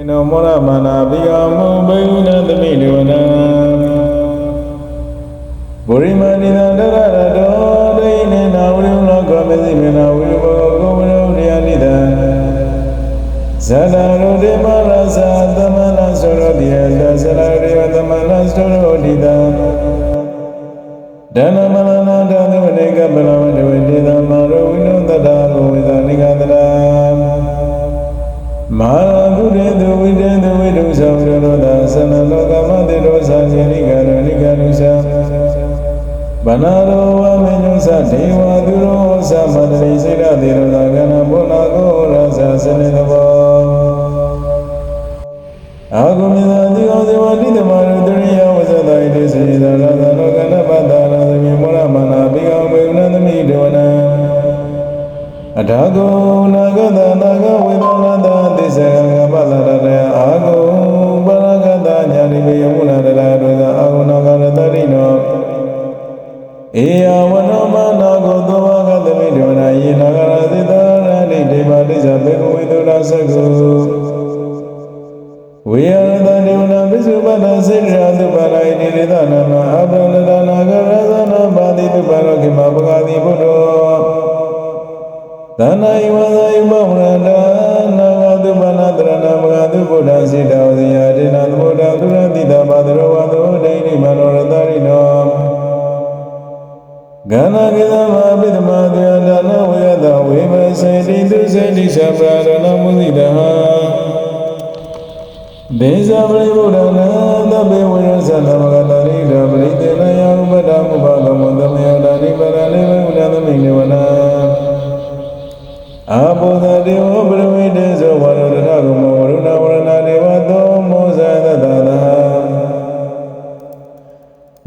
ိနောမောရမနာပိယမောဘိနသမိဒေဝနာဗုရိမဏိနတရရတောဒိနေနာဝိရုလောကမေသိမေနာဝိရုဘောကောဝရုရိယနိတံဇဒရုဒေမရဇာသမနသောရတိယတဇရရေဝသမနသောရတိတံဒနမလနာတသုဝေကပလ ဗနာရောဝမေညုသဒေဝသူရောသမတရိစေရတေရောသာကနာဘောနာကိုရသစနေတဘောအာဂုမိသာတိကောဇေဝတိတမရုတရိယဝဇ္ဇတာဣတိစေသာရသလောကနပတ္တာရသမေမောရမနာပိကောဝေနသမိဒေဝနာအထာကုနာဂတနာဂဝေဒနာတသစ္စေကပလရတအာကု ဧယ ဒေဇပရိဗုဒ္ဓနာသဗ္ဗေဝိရဇနမဂတရိဒပရိတေနယဥပဒမုဘဂမောသမယတာနိပရဏေဝုဏသမိနေဝနာအာဘောဓဒေဝပရဝိတေဇောဝရဒထကုမောဝရုဏဝရဏဒေဝသောမောဇာသတ္တသာ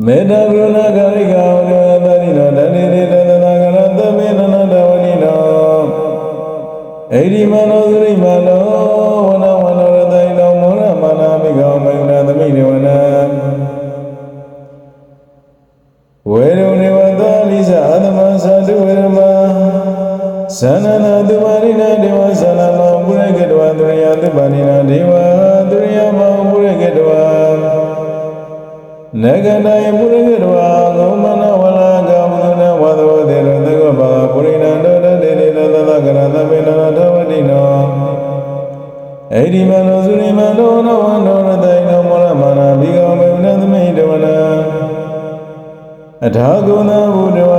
မေတ္တာကရုဏာ ဝေရုနေဝသလိသအာသမသတုဝေရမသန္နနာသူပါရိနာဒေဝသန္နမောပုရိကတဝသူရိယသူပါရိနာဒေဝသူရိယမောပုရိကတဝနဂန္တယပုရိကတဝဂောမနဝလာကဝုနဝသဝတေရသကောပါပုရိနာတောတတေတေသသကရသမေနသဝတိနောဣတိမနော အ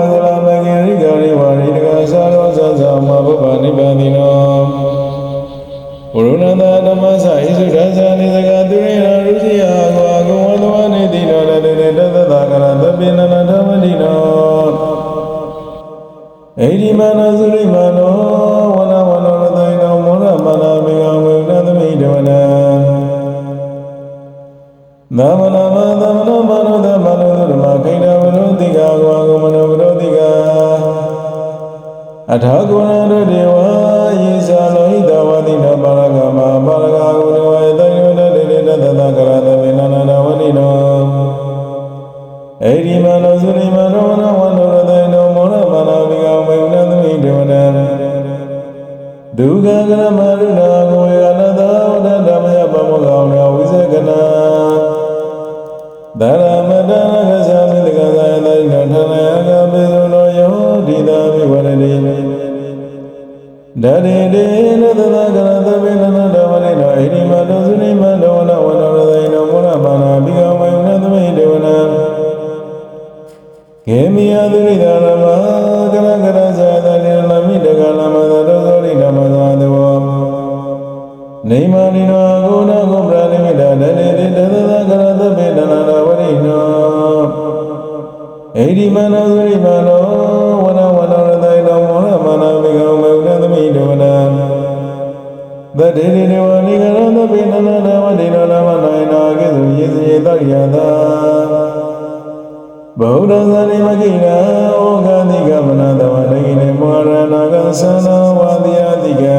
ဇာနိမကိနာဩဃာတိကမနတဝဒိနေမောရဏကသနာဝါတိယတိကံ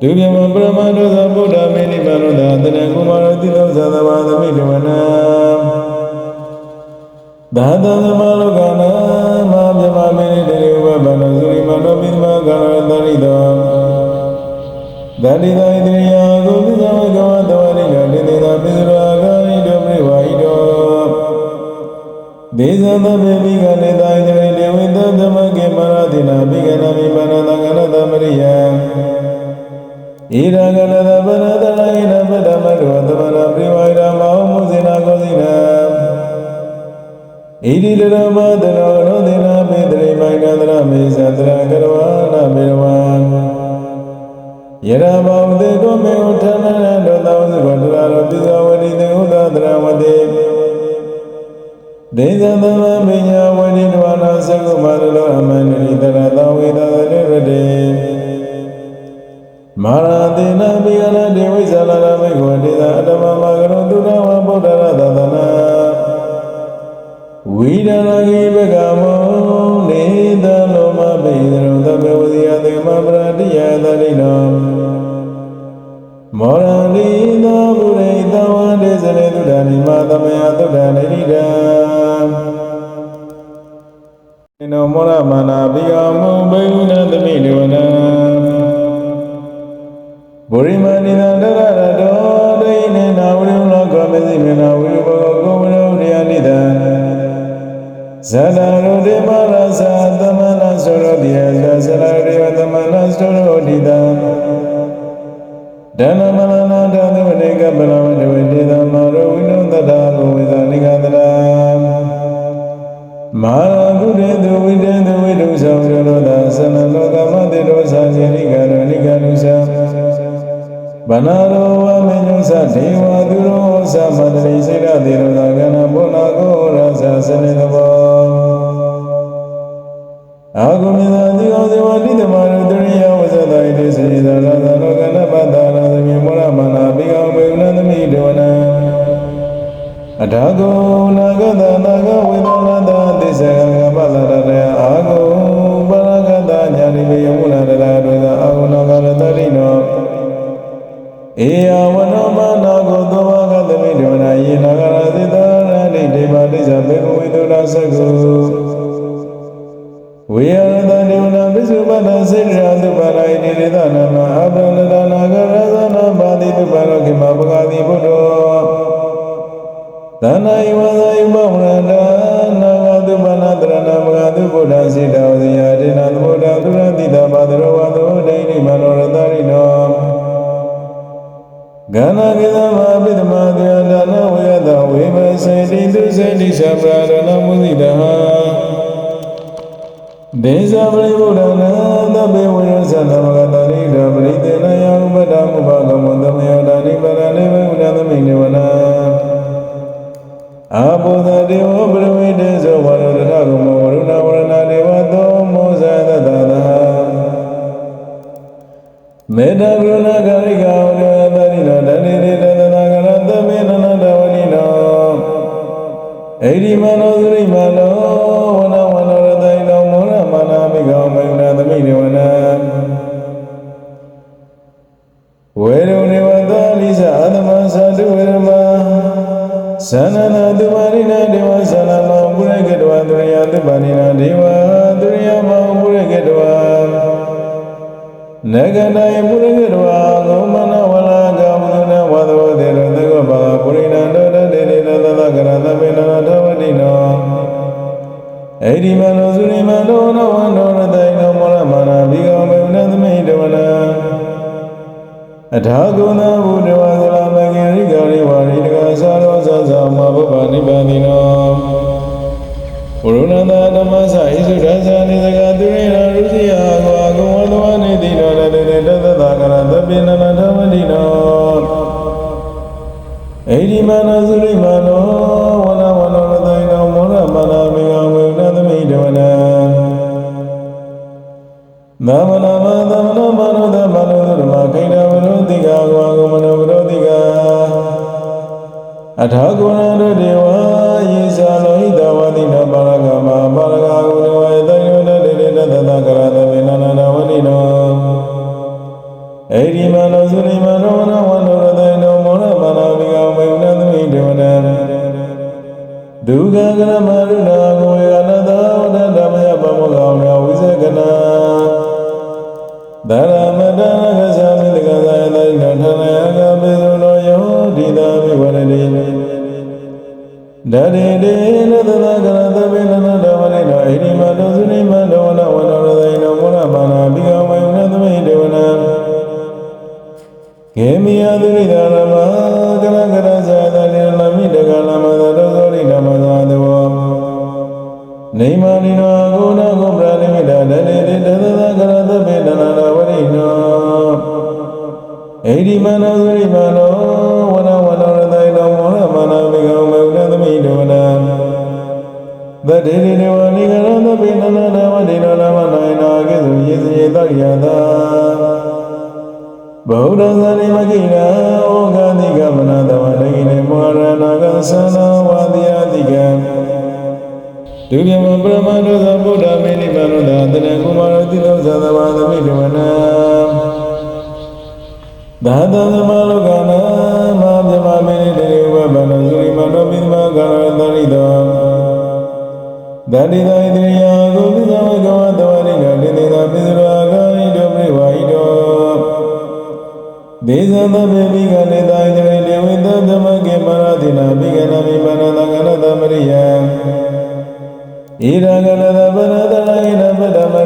ဒုတိယမပရမတောသဗုဒ္ဓမေနိဗ္ဗာနောသာတနကုမာရတိလောသသဘာသမိတဝနာသာသသမလောကနာမမြမမေနိတေဝဘဗနောသုရိမနောပိ ဒေသသဗ္ဗေမိကလေသာယတရေနေဝိတသမကေမရတိနာမိကနာမိပနသကရသမရိယဣရာကနသဗရတလယနပဒမတောသမနာပိဝိရမောမုဇိနာကောစိနာဣတိတရမတရောရောတိနာပေတရိမိုင်ကန္တရမေသတရကရဝနာမေရဝံယရဘောတေကောမေဥထမရတောသောဇဝတရာရောပိဇဝတိတေဥဒသရဝတိ ဒေဇသမမညာဝတိတဝနာသကုမာရလောအမန္တိတရသဝေဒသတိရတေမာရတိနာပိယနာဒေဝိဇာလနာမေဃဝတိသာအတ္တမမကရောတုဒဝဗုဒ္ဓရသသနာဝိဒနာဂိဘဂမောနေတလောမပိသရုသဗ္ဗဝစီယသေမပရတိယသတိနောမောရဏိသောဘုရိတဝန္တေစရေတုဒ္ဓနိမသမယသုဒ္ဓနိရိဒံိ နောမောရမနာပိယမုဘိဟုနသမိဒေဝနာဗုရိမနိနန္တရရတောဒိနေနာဝိရုလောကမေသိမေနာဝိရုဘောကောဝရုရိယနိတံဇဒရုဒေမရသသမနသောရတိယသဇရရေဝသမနသောရတိတံဒနမလနာတသုဝနေကပလဝ နာရောဝမေညုသဒေဝသူရောသမတရိစေရတေရောသာကနာဘောနာကိုရသစနေတဘောအာဂုမိသာတိယောဇေဝတိတမရုတရိယဝဇ္ဇတိုင်တေစေသာရသလောကနပတ္တာရသမေမောရမနာပိယောမေနသမိဒေဝနာအထာဂုနာဂတနာဂဝေဒနာ ဝေတုရသကုဝေယရတဒေဝနာပိစုပတ္တစေရသုပါရိတိရေသနာမအပရလဒနာဂရသနာပါတိတုပါရောကိမပဂာတိဘုဒ္ဓောသနာယဝဇာယမမရဏနာဂတုပနာတရဏမဂတုဗုဒ္ဓစေတဝဇယဒေနသမုဒ္ဓသုရတိတပါဒရောဝသောဒိဋ္ဌိမနောရတရိနော ဂဏကိသမပိတမတေဒါနဝေယတဝေမစေတိသူစေတိသဗ္ဗရဏမုသိတဟဒေဇပရိဗုဒ္ဓနာသဗ္ဗေဝိရဇသမဂတရိဒပရိသေနယဥပဒမုဘကမောသ နဂန္တယပုရကေတဝငုံမနဝလာကဝုဒနာဝသောတေရသကောပါပုရိနာတောတတေတေသသကရသမေနနာထဝတိနောဣတိမနောသုရိမနောနဝန္တောရတိနောမောရမနာဘိကောမေနသမိတဝနာအထာဂုဏဘုဒ္ဓဝါသလမဂိရိကာရိဝါရိတကသာရောသဇာမဘုဗ္ဗနိဗ္ဗာနိနောဘုရုဏန္တဓမ္မသဣစုဒ္ဒသနိသကသူရိနာ ရသပိနနဓမ္မတိနောဣတိမနောသုရိမနောဝနဝနောရတိနောမောရမနာမေယဝေနသမိတဝနာသမနာမသမနာမနောသမနောဓမ္မခိဏဝရုတိကာဝါဂမနောဝရုတိကာအထာဂုဏတို့ ဒုက္ခကရမရုဏာကိုယအနတဝဒဓမ္မယပမောကောမြောဝိဇကနာဒါရမတနာကသမိတကသာယတိနောထနယကပိသုနောယောဒိတာမိဝရတိဒရေတေနသနာကရသဗေနနဓမ္မ နေမနိနောဂုဏဂုပရဏိမိတာတလေတိတသသကရသဗေဒနာဝရိနောဣတိမနောသုရိ ဒုတိယမပရမန္တသဗုဒ္ဓမေနိဗ္ဗာန်သာတနေကုမာရတိသောသသဘာသမိတဝနာသာသသမလောကနာမမြမမေနိတေဝဘနဇုရိမနောပိသမကာရတရိတောဒန္တိသာဣတိယကုသဇဝကဝတဝရိကတိတေသာပိစရာဂာဟိတောပြိဝါဟိတောဒေဇသဗ္ဗေမိကလေသာဣတိတေဝိတသမကေမရတိနာမိကနာမိမနတကရသမရိယံ ဣရာဂလသဗ္ဗနတရဟိနပတ္တမ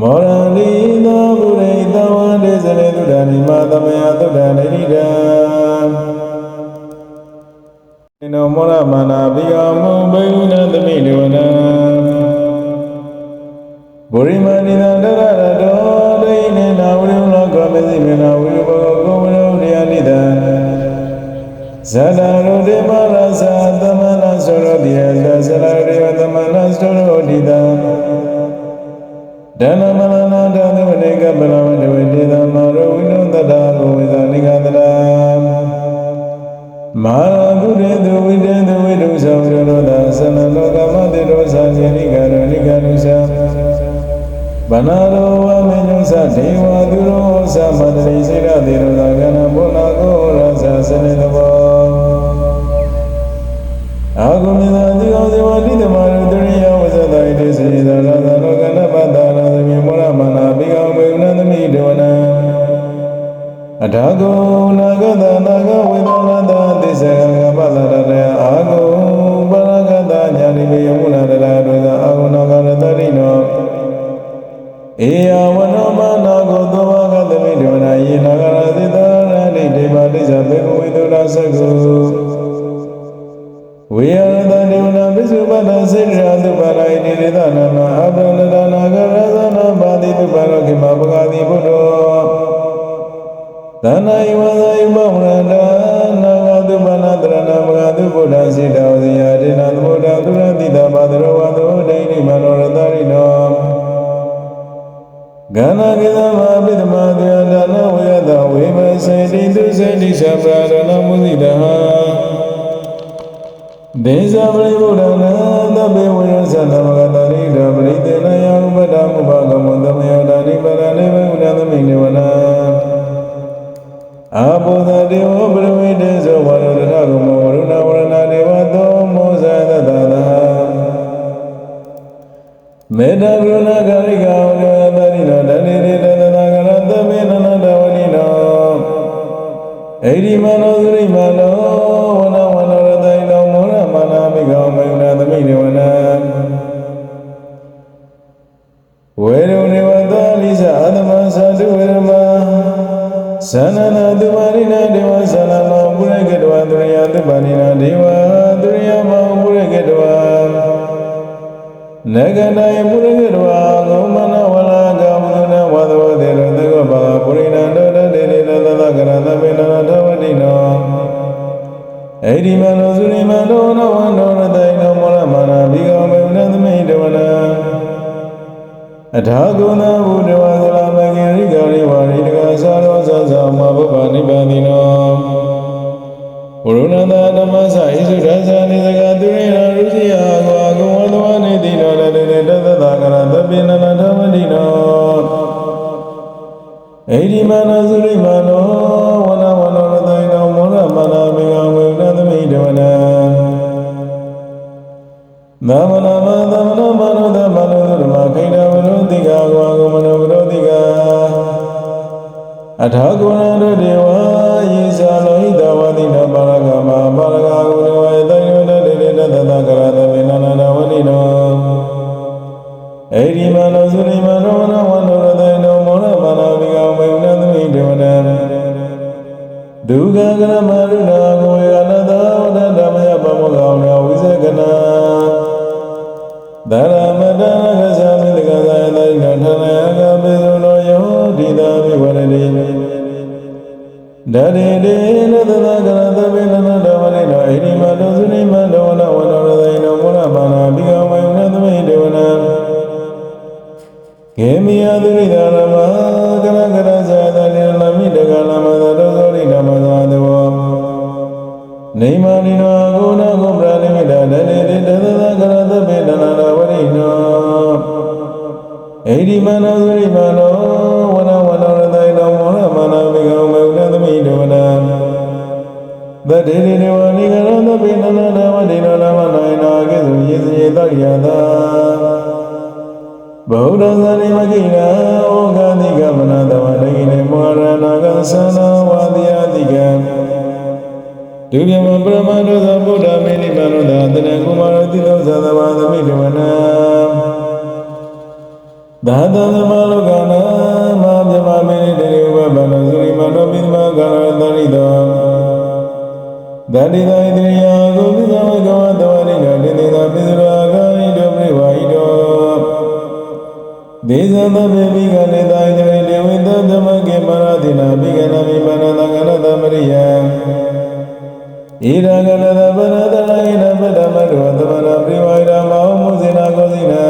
မောရဏိသောဘုရိတဝန္တေစရေတုဒ္ဓနိမသမယသုဒ္ဓနိရိဒံိနောမောရမနာပိယမောဘိဟုနသမိဒေဝနာဘုရိမနိနတရရတောဒိနေနာဝရိလောကမေစီမေနာဝိဘောကောဝရောရိယနိတံဇဒရုဒေမရသသမနသောရတိယသဇရရေဝသမနသောရတိတံ ဒနမလနာ ဣ ဣတိမနောသုရိမနောနဝန္တောရတိနောမောရမနာဘိကောမေနသမိတဝနာအထာဂုဏဘုဒ္ဓဝါသလမဂေရိကာရိဝါရိတကသာရောသာသာမဘုဗ္ဗနိဗ္ဗာန်တိနောဣဝရုဏသာဓမ္မသဣစုဒ္ဒသနိသကသူရိနာရုစီယကွာကုဝသဝနေတိနောတတေတသတကရသပိနနဓမ္မတိနောဣတိမနောသုရိမနော သမနမသမနမနုသမနုဓမ္မခိတဝရုတိကာကွာကုမနောဝရုတိကာအထာဂုဏတို့ဒေဝ ဒရေတေနသသကရသဗေနနဓမ္မနိနောဣတိမတောသုနိမတောဝနဝနောရသေနောမောရပါဏာပိကဝေနသမိဒေဝနံကေမိယသုရိဒါရမကရကရဇာတလိလမိတကလမသတောသောရိဓမ္မသာတဝနေမနိနောဂုဏဂုပရဏိမိတဒရေတေတသသကရသဗေနနဓဝရိနောဣတိမနောသုရိမနော သတ္တေတိဒေဝနိကရသဗေနနဓမ္မတိနောလမနောယနာကေသုယေစယေတရိယသာဗုဒ္ဓဇာတိမကိနာဩဃာတိကမနတဝဒိနေမောရဏကသနာဝါတိယတိကံဒုတိယမပရမတောသဗုဒ္ဓမေနိမနောဒသနေကုမာရတိသောသသဘာသမိတဝနံသာသသမလောကနာမမြမမေနိတေဝဘနသုရိမနောပိသမကာရတရိတော ဒန္တိသာဣတိယကိုပိသမကဝတဝရိနောတိတိသာပိစရာဂာဟိတောပြိဝါဟိတောဒေဇသဗ္ဗေပိကလေသာဣတိတေဝိတသမကေမရတိနာပိကနာမိမနတကရတမရိယံဣရာကလသဗ္ဗနတရဟိနပတ္တမတောသမနာပြိဝါဟိရမောမုဇေနာကောဇိနာ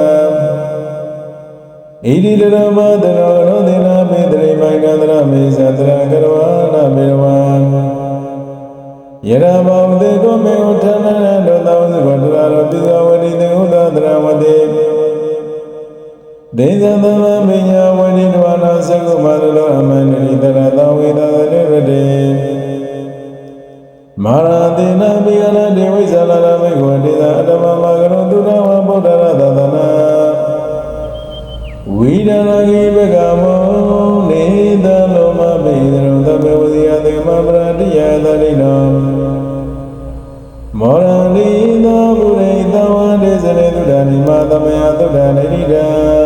ဣတိတရမတရောရောဒေနာပေတရိမိုင်ကန္တရမေသတရကရဝနာမေဝံ ယရမောတေကောမေဥထနနတောသောစုဘတရာရောပိဇဝတိတေဥဒတရဝတိဒေဇသမမိညာဝတိတဝနာသကုမရလောအမန္တိတရသောဝေဒသတိရတေမာရတိနာပိယနာဒေဝိဇာလနာမေဃဝတိသာအတ္တမမကရောသူတော်ဝဗုဒ္ဓရသသနာဝိဒနာကိပကမောနေတလောမပိသရုသဗ္ဗဝစီယသေမပရတိယသတိနော မောရလီသာမူရိတဝံဒေဇရေသုဒ္ဓနိမသမယသုဒ္ဓနိရိတံ